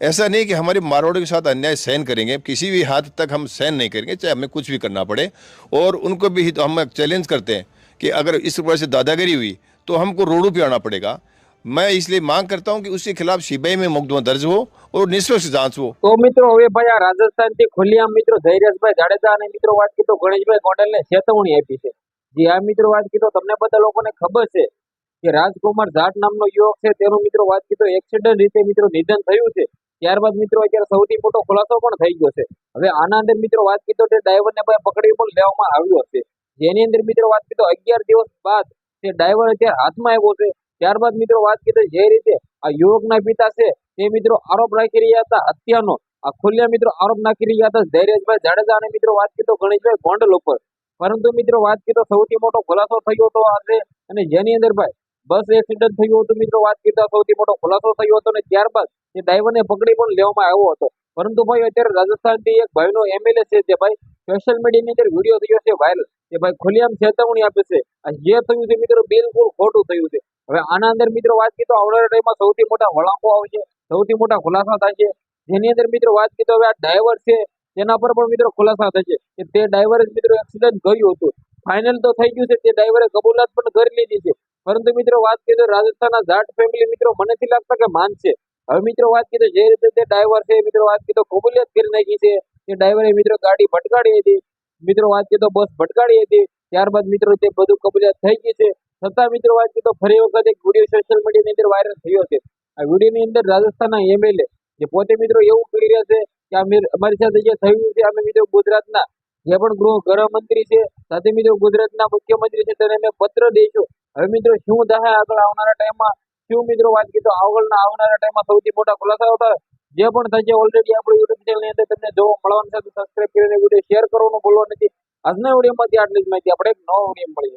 ऐसा नहीं कि हमारे मारवाड़ों के साथ अन्याय सहन करेंगे किसी भी हद तक हम सहन नहीं करेंगे चाहे हमें कुछ भी करना पड़े और उनको भी तो हम चैलेंज करते हैं कि अगर इस प्रकार से दादागिरी हुई तो हमको रोडों पे आना पड़ेगा मैं इसलिए मांग करता हूं कि उसके खिलाफ सीबीआई में मुकदमा दर्ज हो और निष्पक्ष जांच हो તો મિત્રો હવે ભાઈ આ રાજસ્થાન થી ખુલ્લેઆમ મિત્રો ધૈર્યસભાઈ જાડેજા અને મિત્રો વાત કીધો ગણેશભાઈ ગોંડલને ચેતવણી આપી છે જે આ મિત્રો વાત કીધો તમને બધા લોકોને ખબર છે કે રાજકુમાર જાટ નામનો યુવક છે તેનું મિત્રો વાત કીધો એક્સિડન્ટ રીતે મિત્રો નિધન થયું છે ત્યારબાદ મિત્રો અત્યારે સૌથી મોટો ખુલાસો પણ થઈ ગયો છે. હવે આના અંદર મિત્રો વાત કીધો તે ડ્રાઈવરને પણ પકડી પણ લેવામાં આવ્યો છે જેની અંદર મિત્રો વાત કીધો અગિયાર દિવસ બાદ તે ડ્રાઈવર અત્યારે હાથમાં આવ્યો છે. ત્યારબાદ મિત્રો વાત કીધો જે રીતે આ યુવકના પિતા છે તે મિત્રો આરોપ રાખી રહ્યા હતા. હત્યાનો આ ખુલ્લા મિત્રો આરોપ નાખી રહ્યા હતા. ધૈર્યભાઈ જાડેજા અને મિત્રો વાત કીધો ગણેશભાઈ ગોંડલ ઉપર. પરંતુ મિત્રો વાત કીધો સૌથી મોટો ખુલાસો થયો હતો આજે અને જેની અંદર ભાઈ બસ એક્સિડન્ટ થયું હતું મિત્રો, વાત કરતા સૌથી મોટો ખુલાસો થયો હતો અને ત્યારબાદ તે ડ્રાઈવરને પકડી પણ લેવામાં આવ્યો હતો. પરંતુ ભાઈ, અત્યારે રાજસ્થાનથી એક ભાઈનો એમએલએ છે જે ભાઈ સોશિયલ મીડિયાની અંદર વીડિયો થયો છે વાયરલ કે ભાઈ ખુલ્લેઆમ ચેતવણી આપે છે. જે થયું છે મિત્રો, બિલકુલ ખોટું થયું છે. હવે આના અંદર મિત્રો વાત કીધો આવનારા ટાઈમમાં સૌથી મોટા વળાંકો આવશે સૌથી મોટા ખુલાસા થશે જેની અંદર મિત્રો વાત કીધો હવે આ ડ્રાઈવર છે, તેના પર પણ મિત્રો ખુલાસા થશે. કે તે ડ્રાઈવરે મિત્રો એક્સિડન્ટ ગયું હતું. ફાઇનલ તો થઈ ગયું છે, તે ડ્રાઈવરે કબૂલાત પણ કરી લીધી છે. પરંતુ મિત્રો વાત કીધો રાજસ્થાનના જાટ ફેમિલી મિત્રો મને નથી લાગતા કે માનશે હવે મિત્રો વાત કીધો જે રીતે તે ડ્રાઈવર છે મિત્રો વાત કીધો કબૂલિયત કરી નાખી છે. તે ડ્રાઈવરે મિત્રો ગાડી ભટકાડી હતી. મિત્રો વાત કીધો બસ ભટકાડી હતી. ત્યારબાદ મિત્રો તે બધું કબૂલિયત થઈ ગઈ છે. છતાં મિત્રો વાત કીધો ફરી વખત એક વીડિયો સોશિયલ મીડિયાની અંદર વાયરલ થયો છે. આ વિડીયોની અંદર રાજસ્થાનના એમએલએ જે પોતે મિત્રો એવું કરી રહ્યા છે કે આ અમારી સાથે જે થયું છે, અમે મિત્રો ગુજરાતના જે પણ ગૃહ ગૃહમંત્રી છે, સાથે મિત્રો ગુજરાતના મુખ્યમંત્રી છે, તેને પત્ર દઈશું. હવે મિત્રો શું થાય આગળ આવનારા ટાઈમમાં શું મિત્રો વાત કીધો? આગળના આવનારા ટાઈમમાં સૌથી મોટા ખુલાસા હતા જે પણ થશે ઓલરેડી આપણું યુટ્યુબ ચેનલની અંદર તમને જોવા મળવાનું છે સબસ્ક્રાઈબ કરીને વીડિયો શેર કરવાનું ભૂલવા નથી. આજના વિડીયોમાંથી આટલી જ માહિતી. આપણે એક નવો વીડિયો મળીએ.